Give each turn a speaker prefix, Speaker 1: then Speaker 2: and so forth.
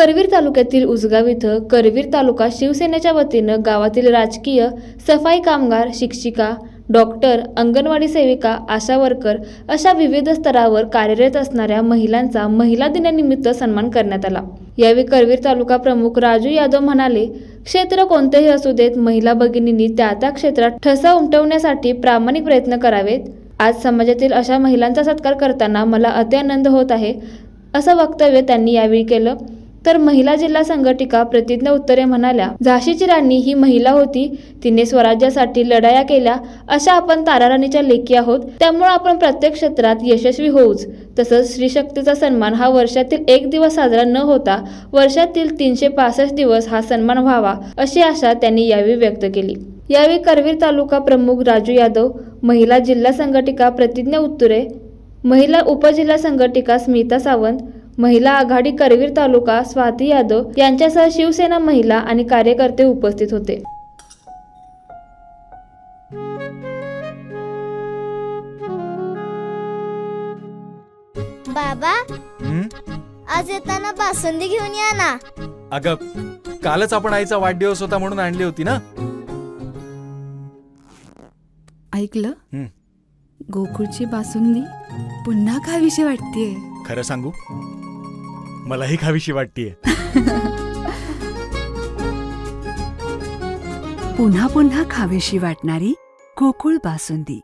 Speaker 1: करवीर तालुक्यातील उजगाव इथं करवीर तालुका शिवसेनेच्या वतीनं गावातील राजकीय सफाई कामगार शिक्षिका डॉक्टर अंगणवाडी सेविका आशा वर्कर अशा विविध स्तरावर कार्यरत असणाऱ्या महिलांचा महिला दिनानिमित्त सन्मान करण्यात आला. यावेळी करवीर तालुका प्रमुख राजू यादव म्हणाले क्षेत्र कोणतेही असू देत महिला भगिनींनी त्या त्या क्षेत्रात ठसा उमटवण्यासाठी प्रामाणिक प्रयत्न करावेत. आज समाजातील अशा महिलांचा सत्कार करताना मला अत्यानंद होत आहे असं वक्तव्य त्यांनी यावेळी केलं. तर महिला जिल्हा संघटिका प्रतिज्ञा उत्तरे म्हणाल्या झाशीची राणी ही महिला होती. तिने स्वराज्यासाठी लढाया केल्या. अशा आपण ताराराणीच्या लेखी आहोत. त्यामुळे आपण प्रत्येक क्षेत्रात यशस्वी होऊच. तसंच स्त्रीशक्तीचा सन्मान हा वर्षातील एक दिवस साजरा न होता वर्षातील तीनशे पासष्ट दिवस हा सन्मान व्हावा अशी आशा त्यांनी यावेळी व्यक्त केली. यावेळी करवीर तालुका प्रमुख राजू यादव महिला जिल्हा संघटिका प्रतिज्ञा उत्तुरे महिला उपजिल्हा संघटिका स्मिता सावंत महिला आघाडी करवीर तालुका स्वाती यादव यांच्यासह शिवसेना महिला आणि कार्यकर्ते उपस्थित होते.
Speaker 2: बाबा
Speaker 3: हं?
Speaker 2: आज येताना बासुंदी घेऊन या ना.
Speaker 3: अगं कालच आपण आईचा वाढदिवस होता म्हणून आणली होती ना.
Speaker 4: ऐकलं?
Speaker 3: हं.
Speaker 4: गोकुळची बासुंदी पुन्हा खावीशी वाटतेय.
Speaker 3: खरं सांगू? मलाही खावीशी वाटतीये.
Speaker 5: पुन्हा पुन्हा खावीशी वाटणारी गोकुळ बासुंदी.